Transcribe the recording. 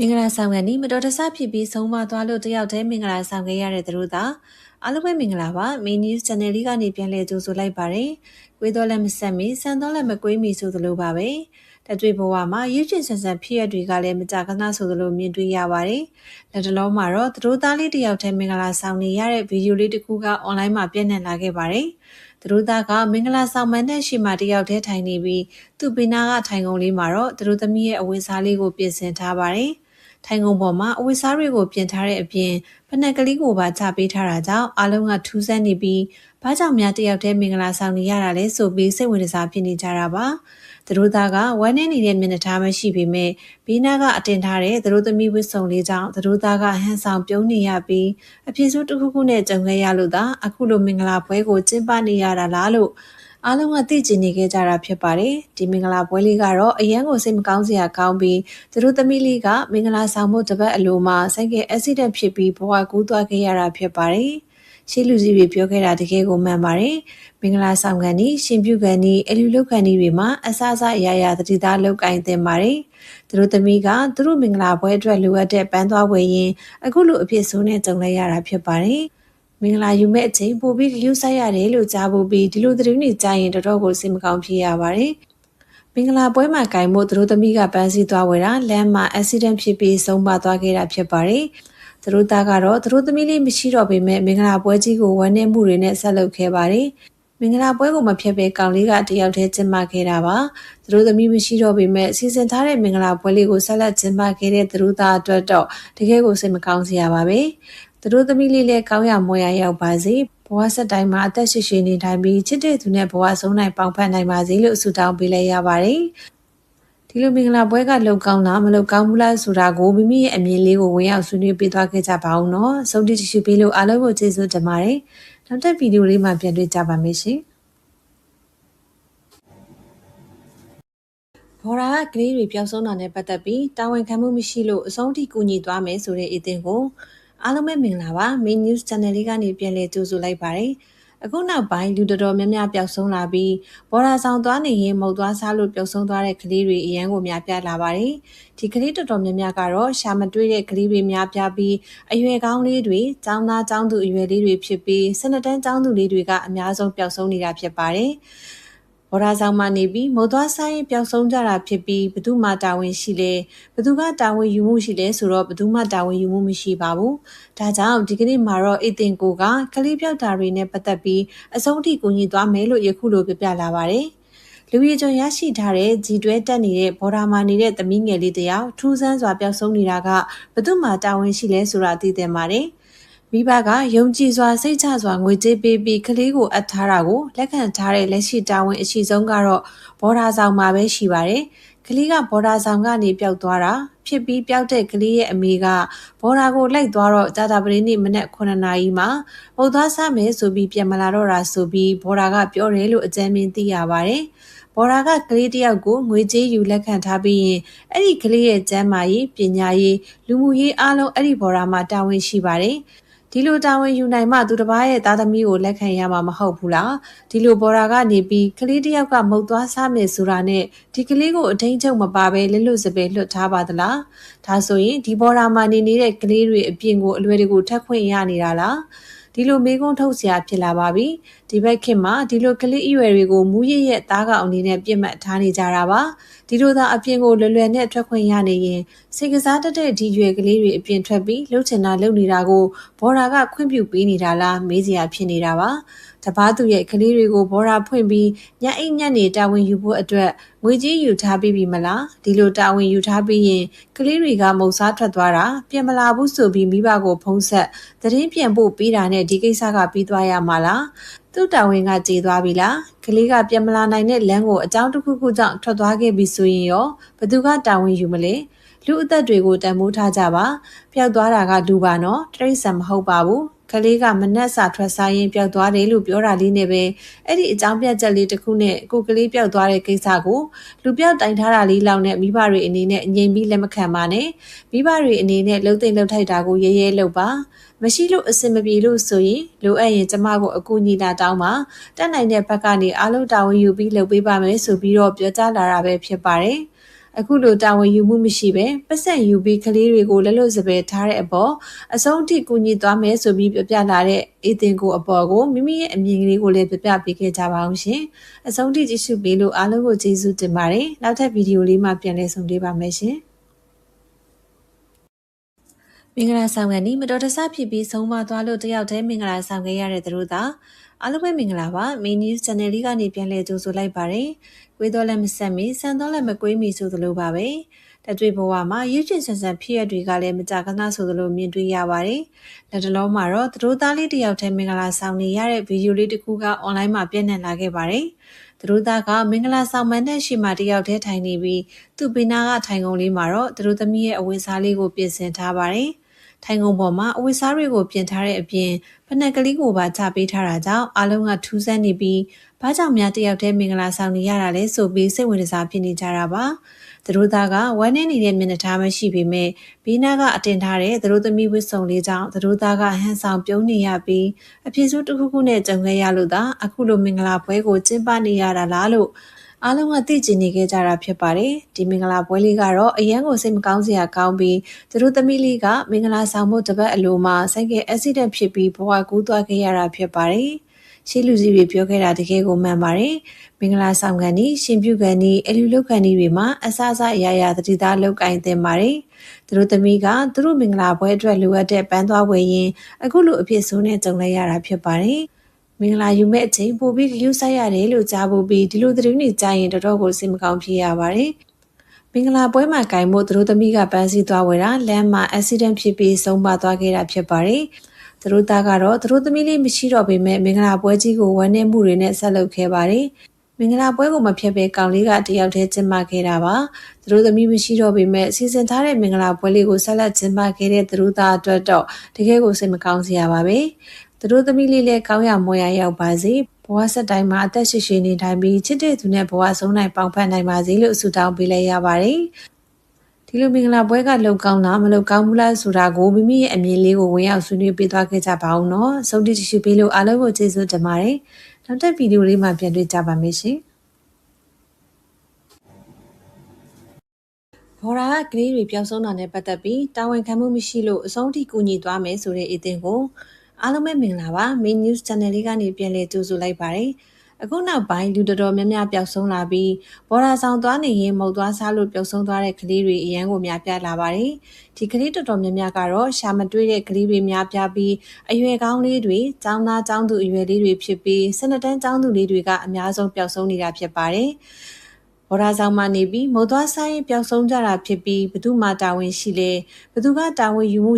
မင်္ဂလာဆောင်ကန်ဒီမတော်တဆဖြစ်ပြီးဆုံးမသွားလို့တယောက်တည်းမင်္ဂလာဆောင်ခဲ့ရတဲ့သူတို့သာအားလုံးပဲမင်္ဂလာပါ Main News Channel လေးကနေပြန်လည်ကြိုဆိုလိုက်ပါတယ်။ကွေးတော်လည်းမဆက်မီစံတော်လည်းမကွေးမီဆိုသလိုပါပဲ။တတွေ့ဘဝမှာရွကျင်ဆန်ဆန်ဖြစ်ရတွေကလည်းမကြခဏဆိုသလိုမြင်တွေ့ရပါတယ်။လက်တလုံးမှာတော့သူတို့သားလေးတယောက်တည်းမင်္ဂလာဆောင်နေရတဲ့ဗီဒီယိုလေးတစ်ခုက online မှာပြန့်နှံ့လာခဲ့ပါတယ်။သူတို့သားကမင်္ဂလာဆောင်မန်းတဲ့ရှိမှတယောက်တည်းထိုင်နေပြီးသူ့ပင်နာကထိုင်ကုန်လေးမှာတော့သူတို့သမီးရဲ့အဝတ်စားလေးကိုပြင်ဆင်ထားပါတယ်။ ထိုင်ကုန်ပေါ်မှာအဝတ်စားတွေကိုပြင်ထားတဲ့အပြင်ဖနက်ကလေးကိုပါချပေးထားတာကြောင့်အားလုံးကထူးဆန်းနေပြီးဘာကြောင့်များတယောက်တည်းမင်္ဂလာဆောင်နေရတာလဲဆိုပြီးစိတ်ဝင်စားဖြစ်နေကြတာပါသူတို့သားကဝမ်းနေနေတဲ့မျက်နှာထားမရှိပေမဲ့ဘီနာကအတင်ထားတဲ့သူတို့သမီးဝစ်စုံလေးကြောင့်သူတို့သားကဟန်ဆောင်ပြုံးနေရပြီးအဖြစ်ဆိုးတစ်ခုခုနဲ့ကြုံခဲ့ရလို့သာအခုလိုမင်္ဂလာပွဲကိုကျင်းပနေရတာလားလို့ အားလုံးကသိကျင်နေခဲ့ကြတာဖြစ်ပါတယ်ဒီမင်္ဂလာပွဲလေးကတော့အရန်ကိုစိတ်မကောင်းစရာကောင်းပြီးသူတို့သမီးလေးကမင်္ဂလာဆောင်မှုတပတ်အလိုမှာဆိုင်ကယ်အက်ဆီဒန့်ဖြစ်ပြီးဘဝကူးသွားခဲ့ရတာဖြစ်ပါတယ်ရှေးလူကြီးတွေပြောခဲ့တာတကယ်ကိုမှန်ပါတယ်မင်္ဂလာဆောင်ကန်ဤရှင်ပြုကန်ဤအလူလုကန်ဤတွေမှာအဆအဆအရာရာတတိသားလောက်ကင်တင်ပါတယ်သူတို့သမီးကသူတို့မင်္ဂလာပွဲအတွက်လိုအပ်တဲ့ပန်းသွားဝယ်ရင်အခုလိုအဖြစ်ဆိုးနဲ့ကြုံလိုက်ရတာဖြစ်ပါတယ် မင်္ဂလာယူမဲ့အချိန်ပိုပြီးဂရုစိုက်ရတယ်လို့ကြားဖို့ပြီးဒီလိုသတင်းတွေကြားရင်တော်တော်ကိုစိတ်မကောင်းဖြစ်ရပါတယ်။မင်္ဂလာပွဲမှာကင်မို့သူတို့သမီးကပန်းစည်းသွားဝယ်တာလမ်းမှာအက်ဆီဒန့်ဖြစ်ပြီးဆုံးပါသွားခဲ့တာဖြစ်ပါတယ်။သူတို့သားကတော့သူတို့သမီးလေးမရှိတော့ပေမဲ့မင်္ဂလာပွဲကြီးကိုဝမ်းနည်းမှုတွေနဲ့ဆက်လုပ်ခဲ့ပါတယ်။မင်္ဂလာပွဲကိုမဖြတ်ဘဲကောင်လေးကတယောက်တည်းကျင်းပခဲ့တာပါသူတို့သမီးမရှိတော့ပေမဲ့စီစဉ်ထားတဲ့မင်္ဂလာပွဲလေးကိုဆက်လက်ကျင်းပခဲ့တဲ့သူတို့သားအတွက်တော့တကယ်ကိုစိတ်မကောင်းစရာပါပဲ သူတို့သမီးလေးလည်းကောင်းရမွေရရောက်ပါစေဘဝဆက်တိုင်းမှာအသက်ရှိရှိနေတိုင်းပြီးချစ်တဲ့သူနဲ့ဘဝဆုံးနိုင်ပေါင်ဖက်နိုင်ပါစေလို့ဆုတောင်းပေးလိုက်ရပါတယ်ဒီလိုမင်္ဂလာပွဲကလုံကောင်းလားမလုံကောင်းဘူးလားဆိုတာကိုမိမိရဲ့အမြင်လေးကိုဝင်ရောက်ဆွေးနွေးပေးသွားခဲ့ကြပါအောင်နော်ဆုံးဖြတ်ရှိပေးလို့အားလုံးကိုကျေးဇူးတင်ပါတယ်နောက်တဲ့ဗီဒီယိုလေးမှာပြန်တွေ့ကြပါမယ်ရှင်ဘော်ရာကကလေးတွေပျောက်ဆုံးတာနဲ့ပတ်သက်ပြီးတာဝန်ခံမှုမရှိလို့အဆုံးထိကူညီသွားမယ်ဆိုတဲ့အသင်းကို အားလုံးပဲမင်္ဂလာပါ Main News Channel လေးကနေပြန်လည်ကြိုဆိုလိုက်ပါတယ်အခုနောက်ပိုင်းလူတော်တော်များများပျောက်ဆုံးလာပြီးဘော်ဒါဆောင်သွားနေရင်မုတ်သွားစားလို့ပျောက်ဆုံးသွားတဲ့ကလေးတွေအရန်ကိုများပြားလာပါတယ်ဒီကလေးတော်တော်များများကတော့ရှာမတွေ့တဲ့ကလေးတွေများပြားပြီးအရွယ်ကောင်းလေးတွေចောင်းသားចောင်းသူအရွယ်လေးတွေဖြစ်ပြီးစနတန်းចောင်းသူလေးတွေကအများဆုံးပျောက်ဆုံးနေတာဖြစ်ပါတယ် ဘော်ဒါဆောင်မှနေပြီးမုတ်သွားဆိုင်ပျောက်ဆုံးကြတာဖြစ်ပြီးဘသူမှတာဝန်ရှိလဲဘသူကတာဝန်ယူမှုရှိလဲဆိုတော့ဘသူမှတာဝန်ယူမှုမရှိပါဘူးဒါကြောင့်ဒီကနေ့မှာတော့အတင်ကိုကကလေးပြောက်တာတွေနဲ့ပတ်သက်ပြီးအဆုံးထိကူညီသွားမယ်လို့ယခုလိုပြပြလာပါတယ်လူရီကျော်ရရှိထားတဲ့ဂျီတွဲတက်နေတဲ့ဘော်ဒါမာနေတဲ့သမီးငယ်လေးတယောက်ထူးဆန်းစွာပျောက်ဆုံးနေတာကဘသူမှတာဝန်ရှိလဲဆိုတာသိသင့်ပါတယ်။ မိဘကယုံကြည်စွာစိတ်ချစွာငွေကြေးပေးပြီးကလေးကိုအပ်ထားတာကိုလက်ခံထားတဲ့လက်ရှိတာဝန်အရှိဆုံးကတော့ဘော်ဒါဆောင်မှာပဲရှိပါတယ်။ကလေးကဘော်ဒါဆောင်ကနေပျောက်သွားတာဖြစ်ပြီးပျောက်တဲ့ကလေးရဲ့အမေကဘော်ဒါကိုလိုက်သွားတော့ကြာတာပရင်းနေ့မနက်9နာရီမှာပုတ်သွားစားမယ်ဆိုပြီးပြန်မလာတော့တာဆိုပြီးဘော်ဒါကပြောတယ်လို့အကြမ်းမြင်သိရပါတယ်။ဘော်ဒါကကလေးတယောက်ကိုငွေကြေးယူလက်ခံထားပြီးရင်အဲ့ဒီကလေးရဲ့ကျန်းမာရေးပညာရေးလူမှုရေးအားလုံးအဲ့ဒီဘော်ဒါမှာတာဝန်ရှိပါတယ်။ ဒီလိုတာဝန်ယူနိုင်မှသူတစ်ပါးရဲ့သားသမီးကိုလက်ခံရမှာမဟုတ်ဘူးလားဒီလိုဘော်ဒါကနေပြီးကလေးတယောက်ကမုတ်သွားစားမယ်ဆိုတာနဲ့ဒီကလေးကိုအထိန်ချုပ်မပါပဲလွတ်လွတ်စပယ်လွတ်ထားပါသလားဒါဆိုရင်ဒီဘော်ဒါမှာနေနေတဲ့ကလေးတွေအပြင်ကိုအလွယ်တကူထက်ခွင့်ရနေတာလားဒီလိုမေးခွန်းထုတ်စရာဖြစ်လာပါပြီဒီဘက်ခင်မှာဒီလိုကလေးအရွယ်တွေကိုမူရရဲ့သားကောင်အနေနဲ့ပြစ်မှတ်ထားနေကြတာပါဒီလိုသာအပြင်ကိုလွယ်လွယ်နဲ့ထွက်ခွင့်ရနေရင်စိတ်ကစားတတ်တဲ့ဒီရွယ်ကလေးတွေအပြင်ထွက်ပြီးလှုပ်ချင်တာလှုပ်နေတာကိုဘော်ဒါကခွင့်ပြုပေးနေတာလားမေးစရာဖြစ်နေတာပါတပားသူရဲ့ကလေးတွေကိုဘောရာဖွင့်ပြီးညအိတ်ညက်နေတာဝန်ယူဖို့အတွက်ငွေကြီးယူထားပြီးပြီမလားဒီလိုတာဝန်ယူထားပြီးရင်ကလေးတွေကမုံစားထွက်သွားတာပြန်မလာဘူးဆိုပြီးမိဘကိုဖုံးဆက်သတင်းပြန်ဖို့ပေးတာနဲ့ဒီကိစ္စကပြီးသွားရမှာလားသူ့တာဝန်ကကြေသွားပြီလားကလေးကပြန်မလာနိုင်တဲ့လမ်းကိုအကြောင်းတစ်ခုခုကြောင့်ထွက်သွားခဲ့ပြီဆိုရင်ရောဘသူကတာဝန်ယူမလဲ လူအသက်တွေကိုတန်ဖိုးထားကြပါပျောက်သွားတာကလူပါနော်တရိษံမဟုတ်ပါဘူးကလေးကမနှက်စာထွက်စားရင်ပျောက်သွားတယ်လို့ပြောတာလေးနဲ့ပဲအဲ့ဒီအကြောင်းပြချက်လေးတစ်ခုနဲ့ကိုကလေးပျောက်သွားတဲ့ကိစ္စကိုလူပျောက်တိုင်ထားတာလေးလောက်နဲ့မိဘတွေအနေနဲ့ငြိမ်ပြီးလက်မခံပါနဲ့မိဘတွေအနေနဲ့လှုပ်သိမ့်လှုပ်ထိုက်တာကိုရဲရဲလုပ်ပါမရှိလို့အဆင်မပြေလို့ဆိုရင်လိုအပ်ရင်ကျမကိုအကူညီလာတောင်းပါတက်နိုင်တဲ့ဘက်ကနေအားလုံးတာဝန်ယူပြီးလုပ်ပေးပါမယ်ဆိုပြီးတော့ပြောကြားလာတာပဲဖြစ်ပါတယ် အခုလိုတာဝန်ယူမှုမရှိပဲပတ်ဆက်ယူပြီးကလေးတွေကိုလက်လွတ်စပယ်ထားတဲ့အပေါ်အဆုံးထိကူညီသွားမယ်ဆိုပြီးပြပြလာတဲ့အေတင်ကိုအပေါ်ကိုမိမိရဲ့အမြင်ကလေးကိုလည်းပြပြပေးခဲ့ကြပါအောင်ရှင်အဆုံးထိကြည့်ရှုပေးလို့အားလုံးကိုကျေးဇူးတင်ပါတယ်နောက်ထပ်ဗီဒီယိုလေးမှာပြန်လည်ဆုံတွေ့ပါမယ်ရှင် မင်္ဂလာဆောင်ကန်ဒီမတော်တဆဖြစ်ပြီးဆုံးမသွားလို့တယောက်တည်းမင်္ဂလာဆောင်ခဲ့ရတဲ့သူတို့သာအားလုံးပဲမင်္ဂလာပါ Main News Channel လေးကနေပြန်လည်ကြိုဆိုလိုက်ပါတယ်။ကွေးတော်လည်းမဆက်မီစံတော်လည်းမကွေးမီဆိုသလိုပါပဲ။တတွေ့ဘဝမှာရွကျင်ဆန်ဆန်ဖြစ်ရတွေကလည်းမကြခဏဆိုသလိုမြင်တွေ့ရပါတယ်။လက်တလုံးမှာတော့သူတို့သားလေးတယောက်တည်းမင်္ဂလာဆောင်နေရတဲ့ဗီဒီယိုလေးတစ်ခုက online မှာပြန့်နှံ့လာခဲ့ပါတယ်။သူတို့သားကမင်္ဂလာဆောင်မန်တဲ့ရှိမှတယောက်တည်းထိုင်နေပြီးသူ့ပိနာကထိုင်ကုန်လေးမှာတော့သူတို့သမီးရဲ့အဝတ်စားလေးကိုပြင်ဆင်ထားပါတယ်။ ထိုင်ကုန်ပေါ်မှာအဝတ်စားတွေကိုပြင်ထားတဲ့အပြင်ဖနက်ကလေးကိုပါချပေးထားတာကြောင့်အားလုံးကထူးဆန်းနေပြီးဘာကြောင့်များတယောက်တည်းမင်္ဂလာဆောင်နေရတာလဲဆိုပြီးစိတ်ဝင်စားဖြစ်နေကြတာပါသူတို့သားကဝမ်းနေနေတဲ့မျက်နှာထားမရှိပေမဲ့ဘေးနားကအတင်ထားတဲ့သူတို့သမီးဝစ်စုံလေးကြောင့်သူတို့သားကဟန်ဆောင်ပြုံးနေရပြီးအဖြစ်ဆိုးတစ်ခုခုနဲ့ကြုံခဲ့ရလို့သာအခုလိုမင်္ဂလာပွဲကိုကျင်းပနေရတာလားလို့ အားလုံးကသိကျင်နေခဲ့ကြတာဖြစ်ပါတယ်ဒီမင်္ဂလာပွဲလေးကတော့အရန်ကိုစိတ်မကောင်းစရာကောင်းပြီးသူတို့သမီးလေးကမင်္ဂလာဆောင်မှုတပတ်အလိုမှာစိုက်ကဲအက်ဆီဒန့်ဖြစ်ပြီးဘဝကူးသွားခဲ့ရတာဖြစ်ပါတယ်ရှေးလူကြီးတွေပြောခဲ့တာတကယ်ကိုမှန်ပါတယ်မင်္ဂလာဆောင်ကန်ဤရှင်ပြုကန်ဤအလူလုကန်ဤတွေမှာအစအစအရာရာတတိသားလောက်ကင်တင်ပါတယ်သူတို့သမီးကသူတို့မင်္ဂလာပွဲအတွက်လိုအပ်တဲ့ပန်းသွားဝယ်ရင်အခုလိုအဖြစ်ဆိုးနဲ့ကြုံလိုက်ရတာဖြစ်ပါတယ် မင်္ဂလာယူမဲ့အချိန်ပိုပြီးကြိုးစားရတယ်လို့ကြားဖို့ပြီးဒီလိုသတင်းတွေကြားရင်တော်တော်ကိုစိတ်မကောင်းဖြစ်ရပါတယ်။မင်္ဂလာပွဲမှာကင်မို့သူတို့သမီးကပန်းစည်းသွားဝယ်တာလမ်းမှာအက်ဆီဒန့်ဖြစ်ပြီးဆုံးပါသွားခဲ့တာဖြစ်ပါတယ်။သူတို့သားကတော့သူတို့သမီးလေးမရှိတော့ပေမဲ့မင်္ဂလာပွဲကြီးကိုဝမ်းနည်းမှုတွေနဲ့ဆက်လုပ်ခဲ့ပါတယ်။မင်္ဂလာပွဲကိုမဖျက်ဘဲကောင်လေးကတယောက်တည်းကျင်းပခဲ့တာပါ။သူတို့သမီးမရှိတော့ပေမဲ့စီစဉ်ထားတဲ့မင်္ဂလာပွဲလေးကိုဆက်လက်ကျင်းပခဲ့တဲ့သူတို့သားအတွက်တော့တကယ်ကိုစိတ်မကောင်းစရာပါပဲ။ သူတို့သမီးလေးလည်းကောင်းရမွန်ရရောက်ပါစေဘဝဆက်တိုင်းမှာအသက်ရှိရှိနေတိုင်းပြီးချစ်တဲ့သူနဲ့ဘဝဆုံးနိုင်ပေါင်းဖက်နိုင်ပါစေလို့ဆုတောင်းပေးလိုက်ရပါတယ်ဒီလိုမင်္ဂလာပွဲကလောက်ကောင်းလားမလောက်ကောင်းဘူးလားဆိုတာကိုမိမိရဲ့အမြင်လေးကိုဝင်ရောက်ဆွေးနွေးပေးသွားခဲ့ကြပါအောင်နော်ဆုံးဖြတ်ရှိပေးလို့အားလုံးကိုကျေးဇူးတင်ပါတယ်နောက်တဲ့ဗီဒီယိုလေးမှာပြန်တွေ့ကြပါမယ်ရှင်ဘော်ရာကကလေးတွေပျောက်ဆုံးတာနဲ့ပတ်သက်ပြီးတာဝန်ခံမှုမရှိလို့အဆုံးထိကူညီသွားမယ်ဆိုတဲ့အသင်ကို အားလုံးပဲမင်္ဂလာပါ Main News Channel လေးကနေပြန်လည်ကြိုဆိုလိုက်ပါတယ်အခုနောက်ပိုင်းလူတော်တော်များများပျောက်ဆုံးလာပြီးဘော်ဒါဆောင်သွားနေရင်မုတ်သွားစားလို့ပျောက်ဆုံးသွားတဲ့ကလေးတွေအရန်ကိုများပြားလာပါတယ်ဒီကလေးတော်တော်များများကတော့ရှာမတွေ့တဲ့ကလေးတွေများပြားပြီးအရွယ်ကောင်းလေးတွေចောင်းသားចောင်းသူအရွယ်လေးတွေဖြစ်ပြီးစနတန်းចောင်းသူလေးတွေကအများဆုံးပျောက်ဆုံးနေတာဖြစ်ပါတယ်ဘော်ဒါဆောင်မှနေပြီးမုတ်သွားဆိုင်ပျောက်ဆုံးကြတာဖြစ်ပြီးဘသူမှတာဝန်ရှိလဲဘသူကတာဝန်ယူမှု